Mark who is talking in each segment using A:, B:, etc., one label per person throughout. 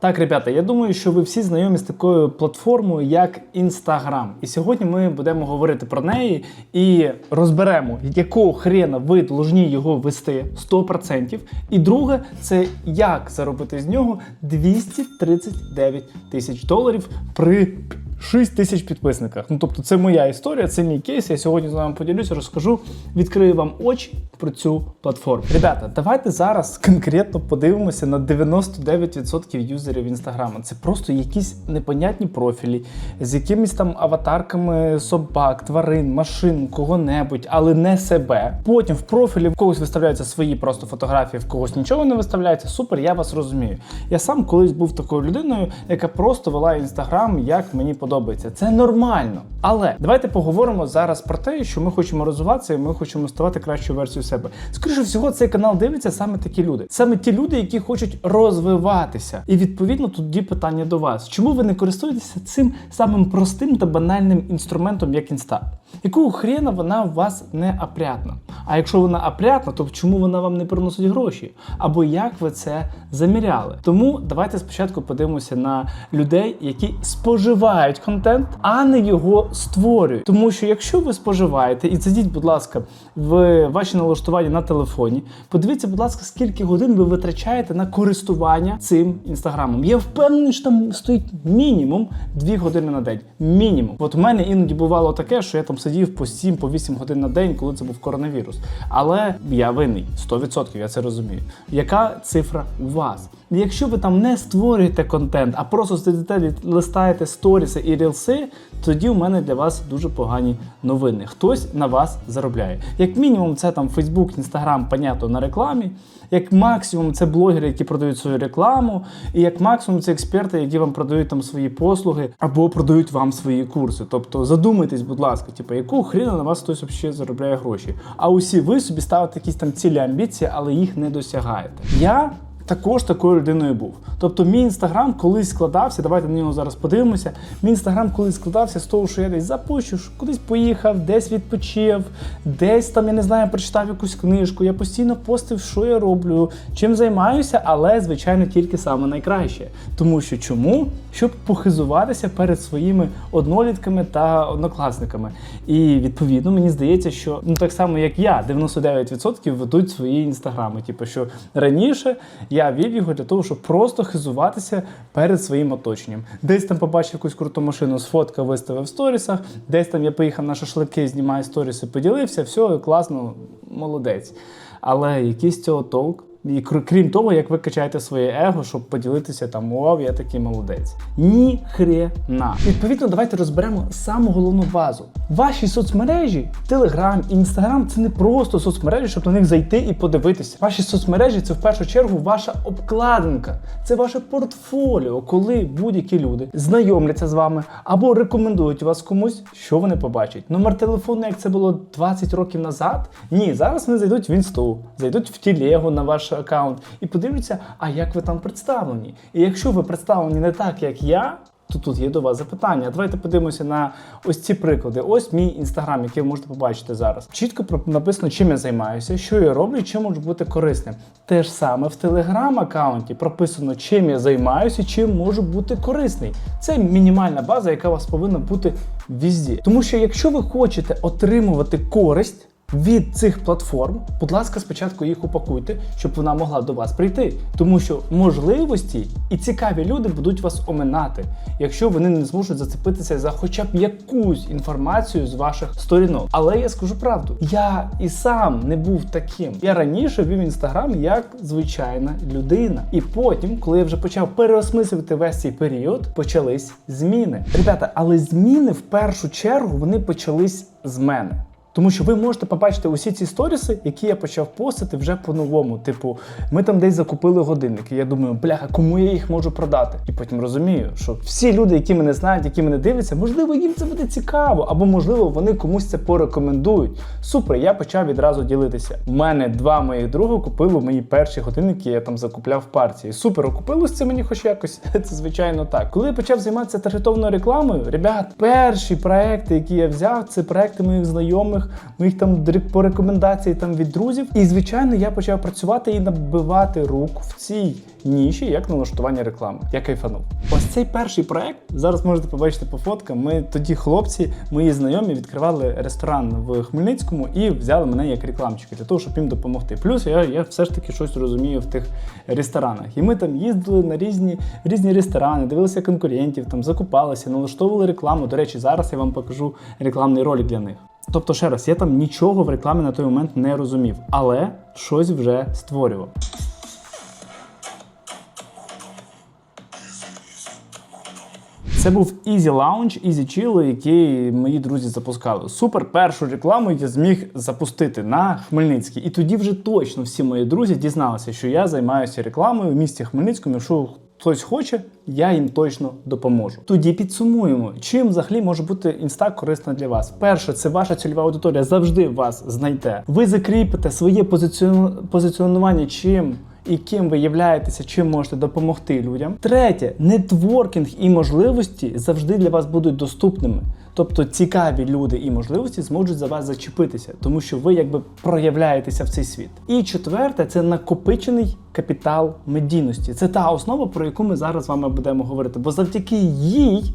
A: Так, ребята, я думаю, що ви всі знайомі з такою платформою, як Instagram. І сьогодні ми будемо говорити про неї і розберемо, якого хрена ви должні його вести 100%. І друге, це як заробити з нього 239 тисяч доларів при 6 тисяч підписниках. Ну тобто, це моя історія, це мій кейс. Я сьогодні з вами поділюся, розкажу, відкрию вам очі про цю платформу. Ребята, давайте зараз конкретно подивимося на 99% юзерів інстаграму. Це просто якісь непонятні профілі з якимись там аватарками собак, тварин, машин, кого-небудь, але не себе. Потім в профілі в когось виставляються свої просто фотографії, в когось нічого не виставляється. Супер, я вас розумію. Я сам колись був такою людиною, яка просто вела інстаграм, як мені подобається. Це нормально. Але давайте поговоримо зараз про те, що ми хочемо розвиватися, і ми хочемо ставати кращою версією себе. Скоріше всього, цей канал дивиться саме такі люди, саме ті люди, які хочуть розвиватися. І відповідно тоді питання до вас: чому ви не користуєтеся цим самим простим та банальним інструментом, як інста? Якого хрена вона у вас не опрятна? А якщо вона опрятна, то чому вона вам не приносить гроші? Або як ви це заміряли? Тому давайте спочатку подивимося на людей, які споживають контент, а не його створюють. Тому що якщо ви споживаєте, і зайдіть, будь ласка, в ваші налаштування на телефоні, подивіться, будь ласка, скільки годин ви витрачаєте на користування цим інстаграмом. Я впевнений, що там стоїть мінімум 2 години на день. Мінімум. От у мене іноді бувало таке, що я там сидів по 7 по 8 годин на день, коли це був коронавірус. Але я винний 100%, я це розумію. Яка цифра у вас? Якщо ви там не створюєте контент, а просто сидите, листаєте сторіси і рілси, тоді у мене для вас дуже погані новини. Хтось на вас заробляє. Як мінімум, це там Facebook, Instagram, понятно, на рекламі. Як максимум, це блогери, які продають свою рекламу, і як максимум це експерти, які вам продають там свої послуги або продають вам свої курси. Тобто задумайтесь, будь ласка, типу, яку хрена на вас хтось взагалі заробляє гроші. А усі ви собі ставите якісь там цілі амбіції, але їх не досягаєте. Я також такою людиною був. Тобто, мій інстаграм колись складався. Давайте на нього зараз подивимося. Мій інстаграм колись складався з того, що я десь запущу, кудись поїхав, десь відпочив, десь там я не знаю, прочитав якусь книжку. Я постійно постив, що я роблю, чим займаюся, але звичайно тільки саме найкраще. Тому що чому? Щоб похизуватися перед своїми однолітками та однокласниками. І відповідно мені здається, що ну так само як я, 99% ведуть свої інстаграми. Типу, що раніше я вів його для того, щоб просто хизуватися перед своїм оточенням. Десь там побачив якусь круту машину, сфоткав, виставив в сторісах, десь там я поїхав на шашлики, знімаю сторіси, поділився, все класно, молодець. Але якийсь цього толк. І крім того, як ви качаєте своє его, щоб поділитися там, вау, я такий молодець. Ні хрена. Відповідно, давайте розберемо саму головну базу. Ваші соцмережі, Телеграм, Інстаграм це не просто соцмережі, щоб на них зайти і подивитися. Ваші соцмережі це в першу чергу ваша обкладинка, це ваше портфоліо, коли будь-які люди знайомляться з вами або рекомендують вас комусь, що вони побачать. Номер телефону, як це було 20 років назад. Ні, зараз вони зайдуть в інсту, зайдуть в тілегу на ваш аккаунт і подивляться, а як ви там представлені. І якщо ви представлені не так, як я. То тут є до вас запитання. Давайте подивимося на ось ці приклади. Ось мій інстаграм, який ви можете побачити зараз. Чітко написано, чим я займаюся, що я роблю, чим можу бути корисним. Те ж саме в телеграм-аккаунті прописано, чим я займаюся, чим можу бути корисний. Це мінімальна база, яка у вас повинна бути візді. Тому що якщо ви хочете отримувати користь. Від цих платформ, будь ласка, спочатку їх упакуйте, щоб вона могла до вас прийти. Тому що можливості і цікаві люди будуть вас оминати, якщо вони не зможуть зацепитися за хоча б якусь інформацію з ваших сторінок. Але я скажу правду, я і сам не був таким. Я раніше вів інстаграм як звичайна людина. І потім, коли я вже почав переосмислювати весь цей період, почались зміни. Ребята, але зміни в першу чергу вони почались з мене. Тому що ви можете побачити усі ці сторіси, які я почав постити вже по-новому. Типу, ми там десь закупили годинники. Я думаю, бляха, кому я їх можу продати? І потім розумію, що всі люди, які мене знають, які мене дивляться, можливо, їм це буде цікаво, або можливо вони комусь це порекомендують. Супер, я почав відразу ділитися. У мене два моїх друга купили мої перші годинники, я там закупляв партії. Супер, окупилось це мені хоч якось. Це звичайно так. Коли я почав займатися таргетованою рекламою, ребят, перші проекти, які я взяв, це проекти моїх знайомих знайомих, моїх там по рекомендації там від друзів. І звичайно, я почав працювати і набивати рук в цій ніші, як налаштування реклами. Я кайфанув. Ось цей перший проект. Зараз можете побачити по фоткам. Ми тоді хлопці, мої знайомі, відкривали ресторан в Хмельницькому і взяли мене як рекламчика для того, щоб їм допомогти. Плюс я, я все ж таки щось розумію в тих ресторанах. І ми там їздили на різні, різні ресторани, дивилися конкурентів, там закупалися, налаштовували рекламу. До речі, зараз я вам покажу рекламний ролик для них. Тобто, ще раз, я там нічого в рекламі на той момент не розумів, але щось вже створював. Це був Easy Lounge, Easy Chill, який мої друзі запускали. Супер першу рекламу я зміг запустити на Хмельницький. І тоді вже точно всі мої друзі дізналися, що я займаюся рекламою в місті Хмельницькому. Якщо хтось хоче, я їм точно допоможу. Тоді підсумуємо, чим взагалі може бути інста корисна для вас. Перше, це ваша цільова аудиторія завжди вас знайде. Ви закріпите своє позиціону- позиціонування чим. І ким ви являєтеся, чим можете допомогти людям. Третє, нетворкінг і можливості завжди для вас будуть доступними. Тобто цікаві люди і можливості зможуть за вас зачепитися, тому що ви якби проявляєтеся в цей світ. І четверте, це накопичений капітал медійності. Це та основа, про яку ми зараз з вами будемо говорити. Бо завдяки їй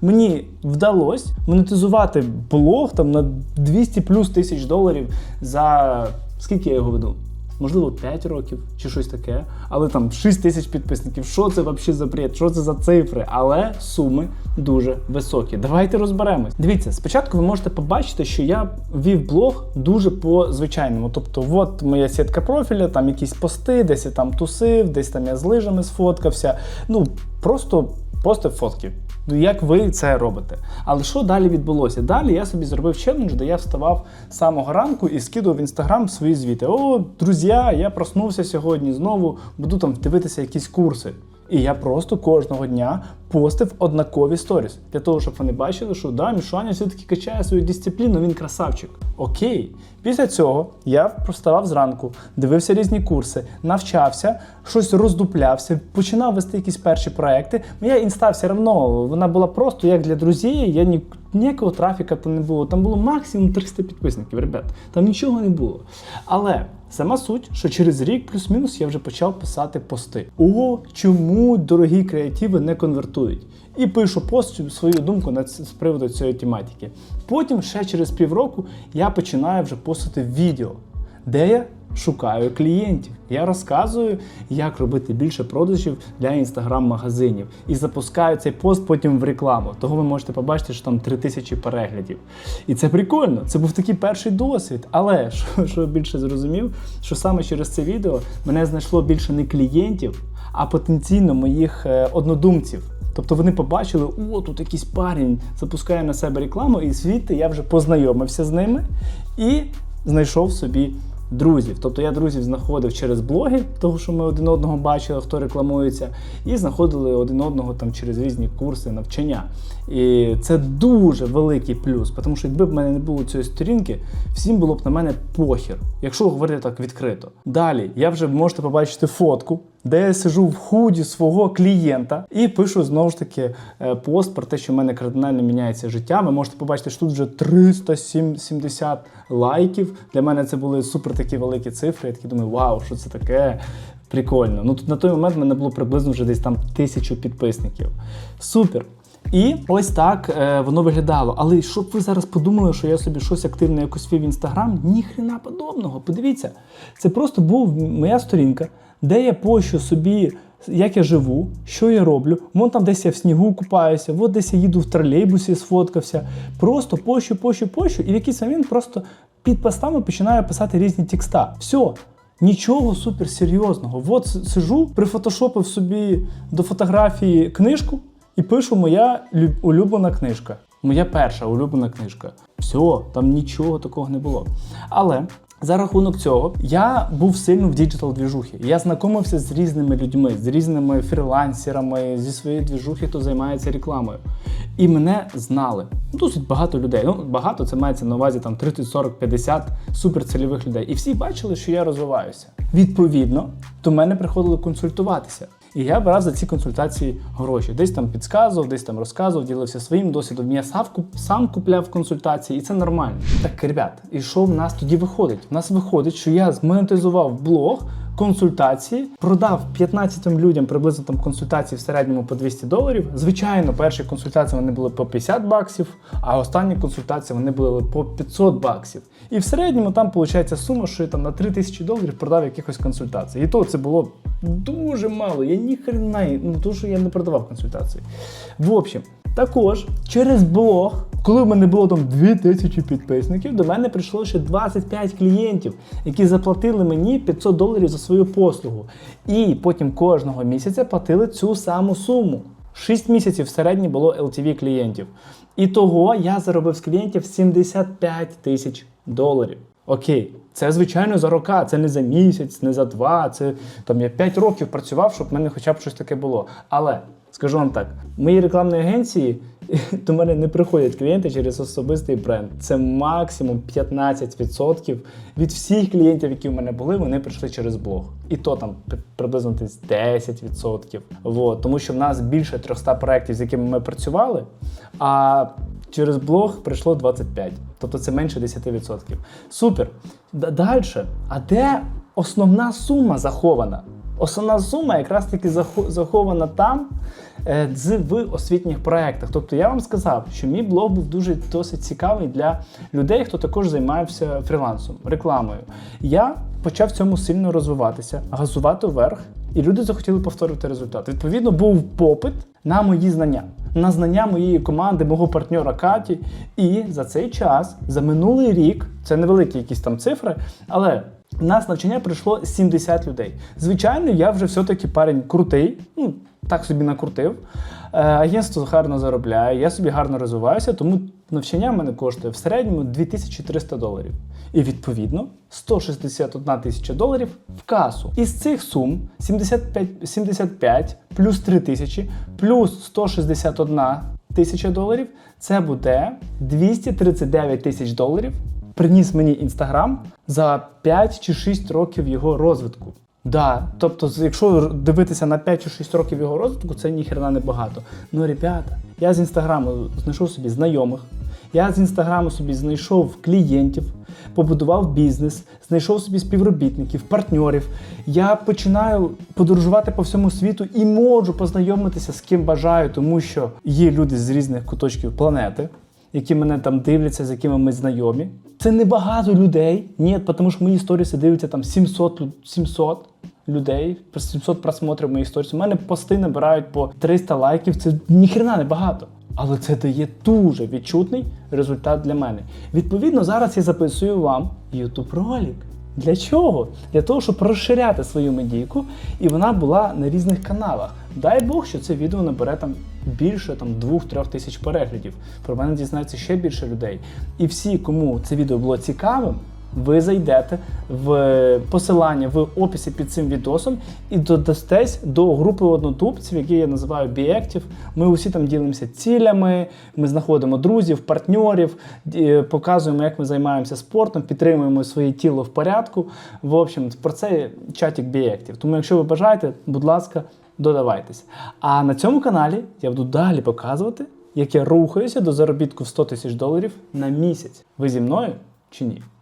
A: мені вдалося монетизувати блог там на 200 плюс тисяч доларів за скільки я його веду? Можливо, 5 років чи щось таке, але там 6 тисяч підписників. Що це взагалі за бред? Що це за цифри? Але суми дуже високі. Давайте розберемось. Дивіться, спочатку ви можете побачити, що я вів блог дуже по звичайному. Тобто, от моя сітка профіля, там якісь пости, десь я там тусив, десь там я з лижами сфоткався. Ну просто постив фотки. Ну, як ви це робите? Але що далі відбулося? Далі я собі зробив челендж, де я вставав з самого ранку і скидував в інстаграм свої звіти. О, друзі, я проснувся сьогодні знову, буду там дивитися якісь курси. І я просто кожного дня постив однакові сторіс для того, щоб вони бачили, що да, Мішаня все-таки качає свою дисципліну, він красавчик. Окей. Після цього я проставав зранку, дивився різні курси, навчався, щось роздуплявся, починав вести якісь перші проекти. Моя інста все одно вона була просто як для друзів. Я ні, ніякого трафіка там не було. Там було максимум 300 підписників, ребят. Там нічого не було. Але сама суть, що через рік плюс-мінус я вже почав писати пости. О, чому дорогі креативи не конвертують? І пишу пост свою думку на з приводу цієї тематики. Потім ще через півроку я починаю вже постити відео, де я шукаю клієнтів. Я розказую, як робити більше продажів для інстаграм-магазинів. І запускаю цей пост потім в рекламу. Того ви можете побачити, що там 3000 переглядів. І це прикольно. Це був такий перший досвід. Але що, що більше зрозумів, що саме через це відео мене знайшло більше не клієнтів, а потенційно моїх е, однодумців. Тобто вони побачили, о, тут якийсь парень запускає на себе рекламу, і звідти я вже познайомився з ними і знайшов собі друзів. Тобто я друзів знаходив через блоги, тому що ми один одного бачили, хто рекламується, і знаходили один одного там через різні курси навчання. І це дуже великий плюс, тому що якби в мене не було цієї сторінки, всім було б на мене похір, якщо говорити так відкрито. Далі я вже можете побачити фотку. Де я сижу в худі свого клієнта і пишу знову ж таки е, пост про те, що в мене кардинально міняється життя. Ви можете побачити, що тут вже 370 лайків. Для мене це були супер такі великі цифри. Я такий думаю, вау, що це таке? Прикольно. Ну тут на той момент в мене було приблизно вже десь там тисячу підписників. Супер. І ось так е, воно виглядало. Але щоб ви зараз подумали, що я собі щось активне якось вів в інстаграм, ні хрена подобного. Подивіться, це просто був моя сторінка, де я пощу собі, як я живу, що я роблю. Вон там десь я в снігу купаюся, от десь я їду в тролейбусі, сфоткався. Просто пощу, пощу, пощу, і в якийсь момент просто під постами починаю писати різні текста. Все. Нічого суперсерйозного. От сижу, прифотошопив собі до фотографії книжку і пишу моя улюблена книжка. Моя перша улюблена книжка. Все, там нічого такого не було. Але за рахунок цього я був сильно в діджитал двіжухі. Я знайомився з різними людьми, з різними фрілансерами, зі своєї двіжухи, хто займається рекламою. І мене знали. Досить багато людей. Ну, багато це мається на увазі там 30, 40, 50 суперцільових людей. І всі бачили, що я розвиваюся. Відповідно, до мене приходили консультуватися. І я брав за ці консультації гроші. Десь там підказував, десь там розказував, ділився своїм досвідом. Я сам, сам купляв консультації, і це нормально. Так, ребят, і що в нас тоді виходить? В нас виходить, що я змонетизував блог. Консультації продав 15 людям приблизно там консультації в середньому по 200 доларів. Звичайно, перші консультації вони були по 50 баксів, а останні консультації вони були по 500 баксів. І в середньому там виходить сума, що я там на 3000 доларів продав якихось консультацій. І то це було дуже мало. Я ні хрена, ну тому що я не продавав консультації. В общем, також через блог, коли в мене було там 2000 підписників, до мене прийшло ще 25 клієнтів, які заплатили мені 500 доларів за свою послугу. І потім кожного місяця платили цю саму суму. 6 місяців в середньо було LTV клієнтів. І того я заробив з клієнтів 75 тисяч доларів. Окей, це звичайно за рока, це не за місяць, не за два. Це там я 5 років працював, щоб в мене хоча б щось таке було. Але скажу вам так: в моїй рекламній агенції до мене не приходять клієнти через особистий бренд. Це максимум 15% від всіх клієнтів, які в мене були, вони прийшли через блог. І то там приблизно десь 10%. Вот. Тому що в нас більше 300 проєктів, з якими ми працювали, а через блог прийшло 25. Тобто це менше 10%. Супер. Далі. А де основна сума захована? Основна сума якраз таки захо- захована там е, в освітніх проєктах. Тобто я вам сказав, що мій блог був дуже досить цікавий для людей, хто також займався фрілансом, рекламою. Я почав цьому сильно розвиватися, газувати вверх, і люди захотіли повторювати результат. Відповідно, був попит на мої знання, на знання моєї команди, мого партнера Каті. І за цей час, за минулий рік, це невеликі якісь там цифри, але нас навчання прийшло 70 людей. Звичайно, я вже все-таки парень крутий, ну так собі накрутив. Е, Агентство гарно заробляє, я собі гарно розвиваюся, тому навчання в мене коштує в середньому 2300 доларів. І відповідно 161 тисяча доларів в касу. Із цих сум 75, 75 плюс 3 тисячі плюс 161 тисяча доларів це буде 239 тисяч доларів. Приніс мені інстаграм за 5 чи 6 років його розвитку. Да, тобто, якщо дивитися на 5 чи 6 років його розвитку, це ніхрена не багато. Ну, ребята, я з інстаграму знайшов собі знайомих, я з інстаграму собі знайшов клієнтів, побудував бізнес, знайшов собі співробітників, партнерів. Я починаю подорожувати по всьому світу і можу познайомитися з ким бажаю, тому що є люди з різних куточків планети, які мене там дивляться, з якими ми знайомі. Це не багато людей. Ні, тому що мої сторіси дивляться там 700, лю- 700 людей, по 700 просмотрів моїх сторіс. У мене пости набирають по 300 лайків. Це ніхрена не багато. Але це дає дуже відчутний результат для мене. Відповідно, зараз я записую вам YouTube ролик. Для чого? Для того, щоб розширяти свою медійку, і вона була на різних каналах. Дай Бог, що це відео набере там більше там 2-3 тисяч переглядів. Про мене дізнається ще більше людей. І всі, кому це відео було цікавим, ви зайдете в посилання в описі під цим відосом і додастесь до групи однотупців, які я називаю Біектів. Ми усі там ділимося цілями, ми знаходимо друзів, партнерів, показуємо, як ми займаємося спортом, підтримуємо своє тіло в порядку. В общем, про це чатик Біектів. Тому, якщо ви бажаєте, будь ласка, додавайтесь. А на цьому каналі я буду далі показувати, як я рухаюся до заробітку в 100 тисяч доларів на місяць. Ви зі мною чи ні?